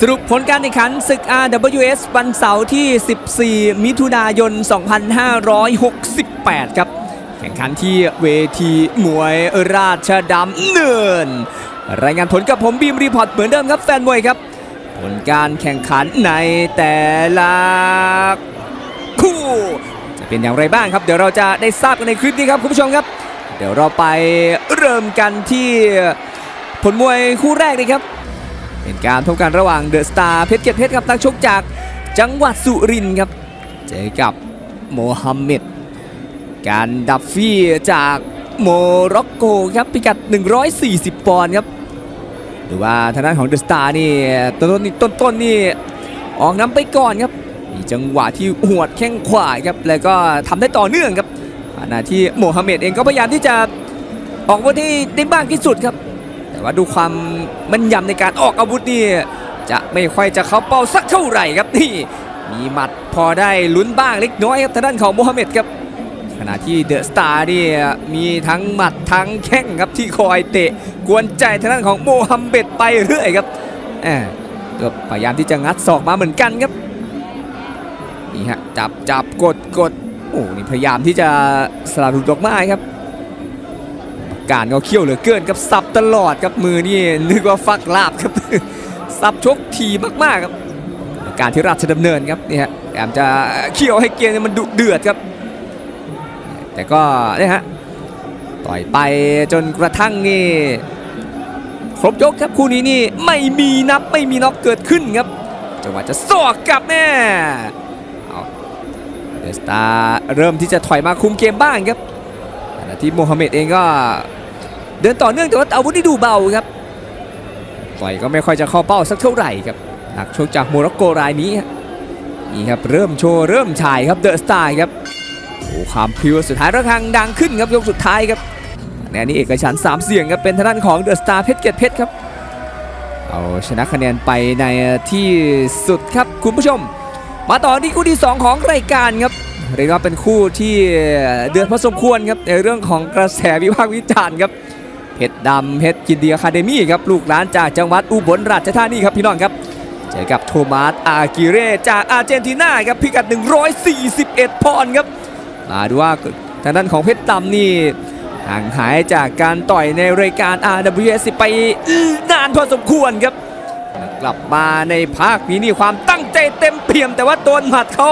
สรุปผลการแข่งขันศึก RWS วันเสาร์ที่ 14 มิถุนายน 2568 ครับ แข่งขันที่เวทีมวยราชดำเนิน รายงานผลกับผมบีมรีพอร์ตเหมือนเดิมครับแฟนมวยครับ ผลการแข่งขันในแต่ละคู่ จะเป็นอย่างไรบ้างครับ เดี๋ยวเราจะได้ทราบกันในคลิปนี้ครับคุณผู้ชมครับ เดี๋ยวเราไปเริ่มกันที่ผลมวยคู่แรกเลยครับ เป็นการพบกันระหว่างเดอะสตาร์เพชรเกียรติเพชรครับนักชกจากจังหวัดสุรินทร์ครับ เจอกับโมฮัมเหม็ดการดับฟี่จากโมร็อกโกครับพิกัด 140 ปอนด์ครับหรือว่าทางด้านของเดอะสตาร์นี่ต้นๆนี่ต้นๆนี่ออกน้ำไปก่อนครับมีจังหวะที่หวดแข้งขวาครับแล้วก็ทำได้ต่อเนื่องครับขณะที่โมฮัมเหม็ดเองก็พยายามที่จะออกวุธที่ได้มากที่สุดครับ ว่าดูความมันยำในการออกอาวุธนี่จะไม่ค่อยจะเข้าเป้าสักเท่าไหร่ครับนี่ มีหมัดพอได้ลุ้นบ้างเล็กน้อยครับทางด้านของโมฮัมเหม็ดครับขณะที่เดอะสตาร์นี่มีทั้งหมัดทั้งแข้งครับที่คอยเตะกวนใจทางด้านของโมฮัมเหม็ดไปเรื่อยครับแหมก็พยายามที่จะงัดศอกมาเหมือนกันครับนี่ฮะจับจับกดกดโอ้นี่พยายามที่จะสลับหลุดดอกไม้ครับ การก็เขี้ยวเหลือเกินครับสับตลอดครับมือนี่นึกว่าฟักลาบครับสับชกทีมากๆครับการที่ราชดำเนินครับนี่ฮะพยายามจะเขี้ยวให้เกมเนี่ยมันดุเดือดครับ แต่ก็นี่ฮะต่อยไปจนกระทั่งนี่ครบยกครับคู่นี้นี่ไม่มีนับไม่มีน็อกเกิดขึ้นครับจังหวะจะสอกกลับแม่เดสตาเริ่มที่จะถอยมาคุมเกมบ้างครับขณะที่โมฮัมเหม็ดเองก็ เดินต่อเนื่องแต่ว่าอาวุธที่ดูเบาครับต่อยก็ไม่ค่อยจะเข้าเป้าสักเท่าไหร่ครับนักชกจากโมร็อกโกรายนี้นี่ครับเริ่มโชว์เริ่มฉายครับเดอะสตาร์ครับโอ้ความพิวสุดท้ายระฆังดังขึ้นครับยกสุดท้ายครับแนนนี้เอกฉันท์สามเสียงครับเป็นทางด้านของเดอะสตาร์เพชรเกียรติเพชรครับเอาชนะคะแนนไปในที่สุดครับคุณผู้ชม มาต่อที่คู่ที่ 2 ของรายการครับเรียกว่าเป็นคู่ที่เดือดพอสมควรครับในเรื่องของกระแสวิพากษ์วิจารณ์ครับ เพชรดำเพชรกินดีอะคาเดมี่ครับลูกหลานจากจังหวัดอุบลราชธานีครับพี่น้องครับเจอกับโทมัสอากิเรจากอาร์เจนตินาครับพิกัด 141 ปอนด์ครับมาดูว่าทางด้านของเพชรดำนี่ห่างหายจากการต่อยในรายการ RWS ไปนานพอสมควรครับ กลับมาในภาคนี้นี่ความตั้งใจเต็มเปี่ยม แต่ว่าโดนหมัดเขา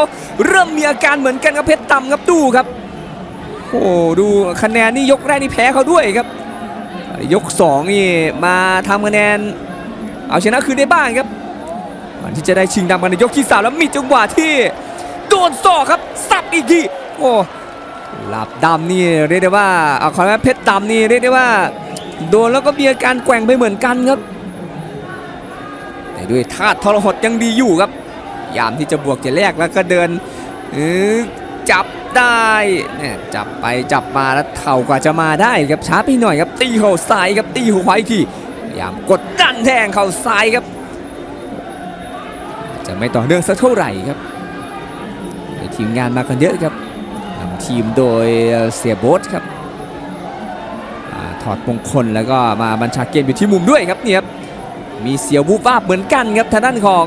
เริ่มมีอาการเหมือนกันครับเพชรดำครับดูครับ โอ้ดูคะแนนนี่ยกแรกนี่แพ้เขาด้วยครับ ยก2นี่มาทำคะแนน เอาชนะคืนได้บ้างครับก่อนที่จะได้ชิงดำกันในยกที่สามแล้วมีจังหวะที่โดนศอกครับสับอีกทีโอ้หลับดำนี่เรียกได้ว่าเอาขอให้เพชรดำนี่เรียกได้ว่า โดนแล้วก็มีอาการแกว่งไปเหมือนกันครับแต่ด้วยธาตุทรหดยังดีอยู่ครับ ยามที่จะบวกจะแลกแล้วก็เดินจับ ได้เนี่ยจับไปจับมาแล้วเข่ากว่าจะมาได้ครับช้าไปหน่อยครับตีเข่าซ้ายครับตีหัวขวาอีกทีพยายามกดดันแทงเข่าซ้ายครับ จะไม่ต่อเนื่องสักเท่าไหร่ครับทีมงานมากันเยอะครับนำทีมโดยเสียโบ๊ทครับอถอดมงคลแล้วก็มาบัญชาเกมอยู่ที่มุมด้วยครับเนี่ยครับมีเสียวบูบวาเหมือนกันครับทางด้านของ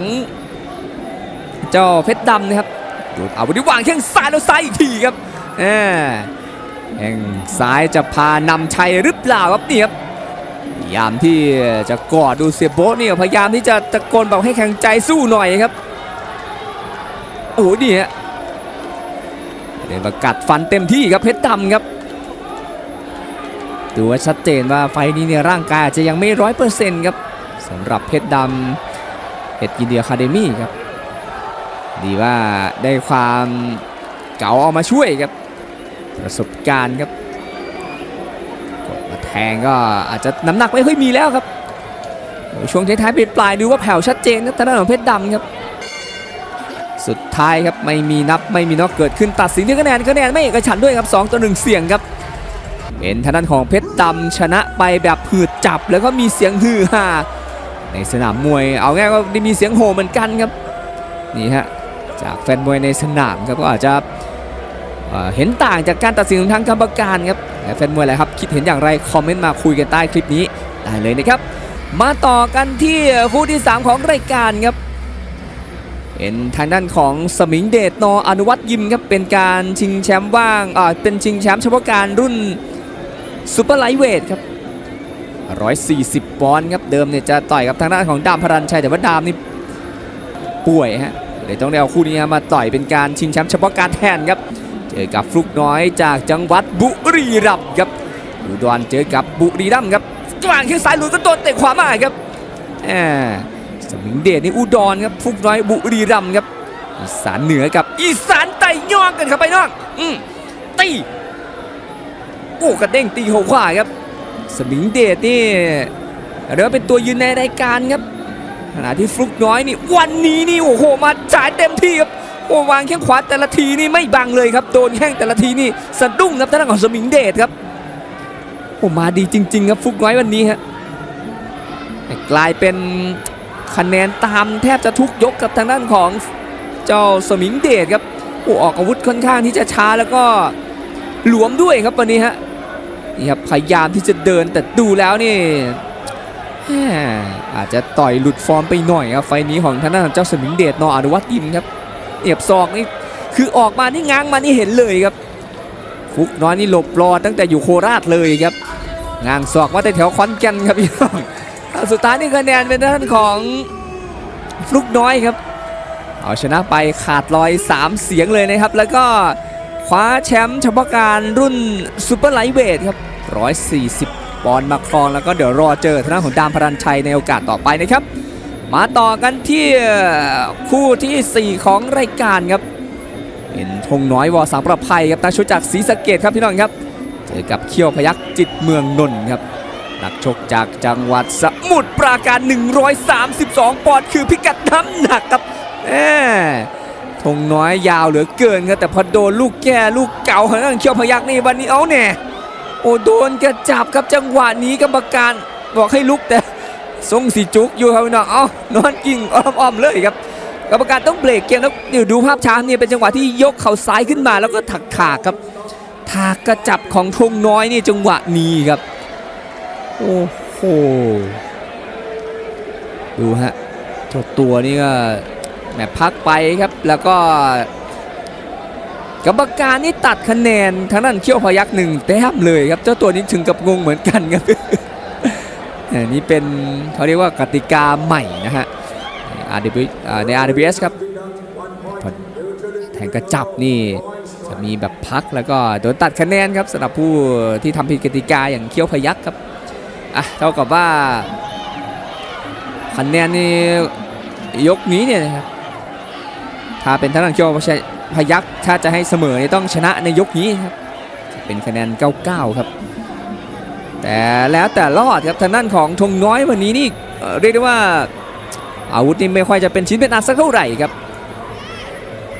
เจ้าเพชรดำนะครับ ดูดเอาไปวางแข้งซ้ายแล้วซ้ายอีกทีครับแหมแข้งซ้ายจะพานำชัยหรือเปล่าครับนี่ครับพยายามที่จะกอดดูเสียโบ๊ทเนี่ยพยายามที่จะตะโกนบอกให้แข็งใจสู้หน่อยครับโอ้โหนี่ฮะเดินประกัดฟันเต็มที่ครับเพชรดำครับดูว่าชัดเจนว่าไฟนี้เนี่ยร่างกายอาจจะยังไม่ร้อยเปอร์เซ็นต์ครับสำหรับเพชรดำเพชรยินเดียคาเดมี่ครับ ดีว่าได้ความเก๋าเอามาช่วยครับ ประสบการณ์ครับกดมาแทงก็อาจจะน้ำหนักไม่ค่อยมีแล้วครับช่วงท้ายๆปปลายดูว่าแผ่วชัดเจนครับทางด้านของเพชรดำครับ สุดท้ายครับไม่มีนับไม่มีนอกเกิดขึ้นตัดสินที่คะแนนคะแนนไม่เอกฉันด้วยครับ2ต่อ1เสียงครับเป็นทางด้านของเพชรดำชนะไปแบบหืดจับแล้วก็มีเสียงฮือฮาในสนามมวย เอาง่ายก็ได้มีเสียงโห่เหมือนกันครับนี่ฮะ จากแฟนมวยในสนามครับก็อาจจะเเห็นต่างจากการตัดสินของทางกรรมการครับและแฟนมวยอะไรครับคิดเห็นอย่างไรคอมเมนต์มาคุยกันใต้คลิปนี้ได้เลยนะครับ มาต่อกันที่คู่ที่ 3 ของรายการครับเป็นทางด้านของสมิงเดชนออนุวัตยิมครับเป็นการชิงแชมป์ว่างอ่าเป็นชิงแชมป์เฉพาะการรุ่นซูเปอร์ไลท์เวทครับ140 ปอนด์ครับเดิมเนี่ยจะต่อยกับทางด้านของดามพรันชัยแต่ว่าดามนี่ป่วยฮะ เลยต้องได้เอาคู่นี้มาต่อยเป็นการชิงแชมป์เฉพาะการแทนครับ เจอกับฟลุกน้อยจากจังหวัดบุรีรัมย์ครับอุดรเจอกับบุรีรัมย์ครับกลางแข้งซ้ายหลุดก็โดนเตะขวามาครับแหมสมิงเดชนี่อุดรครับฟลุกน้อยบุรีรัมย์ครับอีสานเหนือกับอีสานไต่ยองกันครับไปน้องอืมตีโอ้กระเด้งตีหัวขวาครับ สมิงเดชนี่เรียกว่าเป็นตัวยืนในรายการครับ ขณะที่ฟลุกน้อยนี่วันนี้นี่โอ้โหมาจ่ายเต็มที่ครับโอ้วางแข้งขวาแต่ละทีนี่ไม่บังเลยครับโดนแข้งแต่ละทีนี่สะดุ้งครับทางด้านของสมิงเดชครับโอ้มาดีจริง ๆ ครับฟลุกน้อยวันนี้ฮะกลายเป็นคะแนนตามแทบจะทุกยกกับทางด้านของเจ้าสมิงเดชครับโอ้ออกอาวุธค่อนข้างที่จะช้าแล้วก็หลวมด้วยครับวันนี้ฮะนี่ครับพยายามที่จะเดินแต่ดูแล้วนี่ อาจจะต่อยหลุดฟอร์มไปหน่อยครับไฟนี้ของทางด้านเจ้าสมิงเดชนออนุวัตยิมครับเอียบซอกนี่คือออกมานี่ง้างมานี่เห็นเลยครับฟุกน้อยนี่หลบรอตั้งแต่อยู่โคราชเลยครับง้างศอกมาแต่แถวขอนแกนครับพี่น้องสุดท้ายนี่คะแนนเป็นด้านของฟลุกน้อยครับเอาชนะไปขาดลอย 3 เสียงเลยนะครับ แล้วก็คว้าแชมป์เฉพาะการรุ่นซูเปอร์ไลท์เวทครับ140 ปอนด์มาครองแล้วก็เดี๋ยวรอเจอทางด้านของดามพรันชัยในโอกาสต่อไปนะครับ มาต่อกันที่คู่ทีสี่4 ของรายการครับ เป็นธงน้อยวอสังประภัยครับนักชกจากศรีสะเกดครับพี่น้องครับเจอกับเขี้ยวพยักจิตเมืองนนท์ครับนักชกจากจังหวัดสมุทรปราการ 132 ปอนด์คือพิกัดน้ำหนักครับแหมธงน้อยยาวเหลือเกินครับแต่พอโดนลูกแก่ลูกเก่าของเขียวพยักนี่วันนี้เอาเนี่ย โอ้โดนกระจับครับจังหวะนี้กรรมการบอกให้ลุกแต่ทรงสีจุกอยู่ครับน้องเอ้านอนกิ่งอ้อมๆเลยครับกรรมการต้องเบรกเกมแล้วเดี๋ยวดูภาพช้าเนี่ยเป็นจังหวะที่ยกเข่าซ้ายขึ้นมาแล้วก็ถักขากครับถากกระจับของธงน้อยนี่จังหวะนี้ครับโอ้โหดูฮะเจ้าตัวนี่ก็แหมพักไปครับแล้วก็ กรรมการนี่ตัดคะแนนทางด้านเขี้ยวพยักหนึ่งแต้มเลยครับเจ้าตัวนี้ถึงกับงงเหมือนกันครับอันนี้เป็นเขาเรียกว่ากติกาใหม่นะฮะใน RWS ครับแทงกระจับนี่จะมีแบบพักแล้วก็โดนตัดคะแนนครับสำหรับผู้ที่ทำผิดกติกาอย่างเขี้ยวพยักครับอะเท่ากับว่าคะแนนนี่ยกนี้เนี่ยนะครับถ้าเป็นทางด้านเคียว พยักถ้าจะให้เสมอต้องชนะในยกนี้ครับเป็นคะแนน 99 ครับ แต่แล้วแต่รอดครับทางด้านของธงน้อยวันนี้นี่เรียกได้ว่าอาวุธนี่ไม่ค่อยจะเป็นชิ้นเป็นอันสักเท่าไหร่ครับ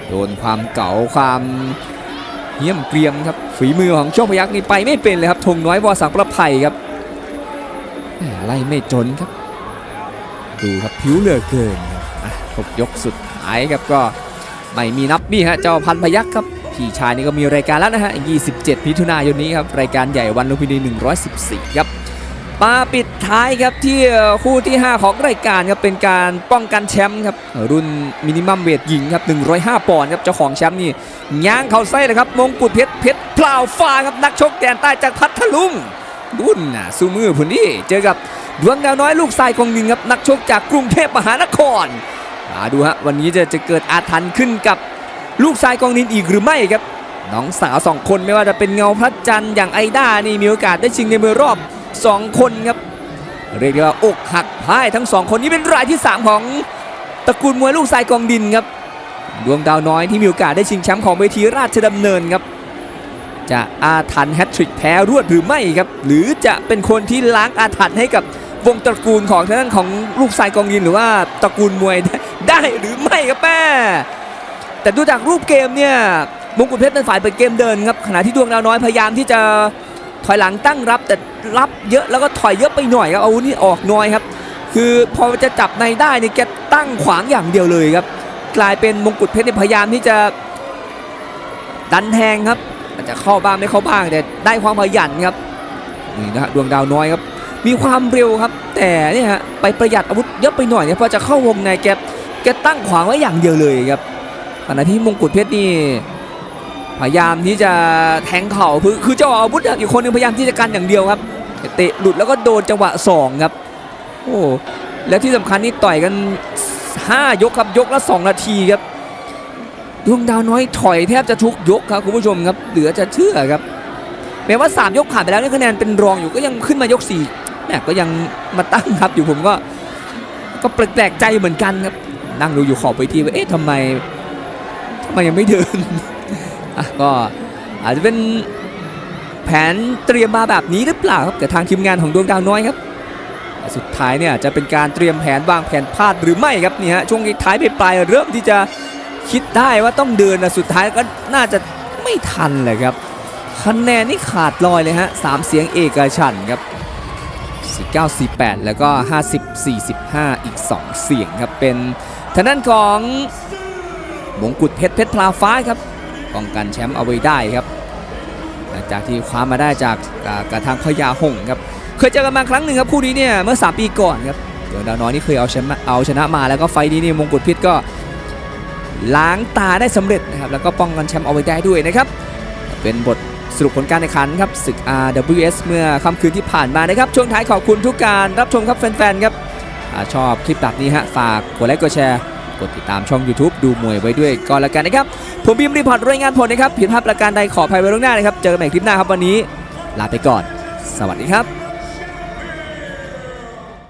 โดนความเก่าความเหี้ยมเกรียมครับฝีมือของโชคพยักนี่ไปไม่เป็นเลยครับธงน้อยวอสังประภัยครับไล่ไม่จนครับ ดูครับผิวเหลือเกินครับครบยกสุดท้ายครับก็ ไม่มีนับมี่ฮะเจ้าพันพยักครับพี่ชายนี่ก็มีรายการแล้วนะฮะ 27มิถุนายนนี้ครับ รายการใหญ่วันลุมพินี 114 ครับ มาปิดท้ายครับที่คู่ที่ 5 ของรายการครับ เป็นการป้องกันแชมป์ครับ รุ่นมินิมัมเวทหญิงครับ 105 ปอนด์ครับ เจ้าของแชมป์นี่ง้างเขาไส้เลยครับ มงกุฎเพชร เพชรพลาวฟ้าครับ นักชกแดนใต้จากพัทลุงรุ่นน่ะสู้มือพุ่นนี่เจอกับดวงดาวน้อยลูกทรายของหนินครับ นักชกจากกรุงเทพมหานคราดูฮะวันนี้จะจะเกิดอาถรรพ์ขึ้นกับลูกทรายกองนินอีกหรือไม่ครับน้องสาวสองคนไม่ว่าจะเป็นเงาพระจันทร์อย่างไอด้านี่มีโอกาสได้ชิงในมือรอบ 2 คนครับ เรียกได้ว่าอกหักพ่ายทั้งสองคนนี้เป็นรายที่ 3 ของตระกูลมวยลูกทรายกองดินครับดวงดาวน้อยที่มีโอกาสได้ชิงแชมป์ของเวทีราชดำเนินครับ จะอาถรรพ์แฮตทริกแพ้รวดหรือไม่ครับ หรือจะเป็นคนที่ล้างอาถรรพ์ให้กับวงตระกูลของทางด้านของลูกทรายกองยินหรือว่าตระกูลมวย ได้หรือไม่ครับแม่แต่ดูจากรูปเกมเนี่ยมงกุฎเพชรเป็นฝ่ายเปิดเกมเดินครับขณะที่ดวงดาวน้อยพยายามที่จะถอยหลังตั้งรับแต่รับเยอะแล้วก็ถอยเยอะไปหน่อยครับอาวุธนี่ออกน้อยครับ คือพอจะจับในได้เนี่ยแกตั้งขวางอย่างเดียวเลยครับ กลายเป็นมงกุฎเพชรเนี่ยพยายามที่จะดันแทงครับอาจจะเข้าบ้างไม่เข้าบ้างแต่ได้ความขยันครับนี่นะฮะดวงดาวน้อยครับมีความเร็วครับ แต่เนี่ยฮะไปประหยัดอาวุธเยอะไปหน่อยเนี่ยพอจะเข้าวงในแก แกตั้งขวางไว้อย่างเดียวเลยครับขณะที่มงกุฎเพชรนี่พยายามที่จะแทงเข่าคือคือเจ้าอาวุธอีกคนนึงพยายามที่จะกันอย่างเดียวครับเตะหลุดแล้วก็โดนจังหวะสองครับโอ้แล้วที่สำคัญนี่ต่อยกัน 5 ยกครับยกละ 2 นาทีครับดวงดาวน้อยถอยแทบจะทุกยกครับคุณผู้ชมครับเหลือจะเชื่อครับแม้ว่า 3 ยกผ่านไปแล้วนี่คะแนนเป็นรองอยู่ก็ยังขึ้นมายก4เนี่ยก็ยังมาตั้งครับอยู่ผมก็ ก็แปลกใจเหมือนกันครับ นั่งดูอยู่ขอบเวทีว่าเอ๊ะทำไมทำไมยังไม่เดินก็อาจจะเป็นแผนเตรียมมาแบบนี้หรือเปล่าครับแต่ทางทีมงานของดวงดาวน้อยครับสุดท้ายเนี่ยจะเป็นการเตรียมแผนวางแผนพลาดหรือไม่ครับนี่ฮะช่วงท้ายปลายเริ่มที่จะคิดได้ว่าต้องเดินนะสุดท้ายก็น่าจะไม่ทันเลยครับคะแนนนี่ขาดลอยเลยฮะสามเสียงเอกฉันครับ 49 48 แล้วก็ 50 45 อีก 2 เสียงครับ เป็นทางด้านของมงกุฎเพชรเพชรพลาฟ้าครับป้องกันแชมป์เอาไว้ได้ครับหลังจากที่คว้ามาได้จากกระทางพญาหงส์ครับ เคยเจอกันมาครั้งหนึ่งครับคู่นี้เนี่ยเมื่อ 3 ปีก่อนครับเดี๋ยวดาวน้อยนี่เคยเอาชนะเอาชนะมาแล้วก็ไฟล์นี้นี่มงกุฎเพชรก็ล้างตาได้สำเร็จนะครับแล้วก็ป้องกันแชมป์เอาไว้ได้ด้วยนะครับเป็นบท สรุปผลการแข่งขันครับศึก RWS เมื่อค่ำคืนที่ผ่านมานะครับ ช่วงท้ายขอบคุณทุกการรับชมครับแฟนๆครับชอบคลิปแบบนี้ฮะฝากกดไลค์กดแชร์ กดติดตามช่อง YouTube ดูมวยไว้ด้วยก่อนละกันนะครับ ผมบีมรีพอร์ตรายงานผลนะครับผิดพลาดประการใดขออภัยไว้ล่วงหน้านะครับ เจอกันใหม่คลิปหน้าครับวันนี้ ลาไปก่อน สวัสดีครับ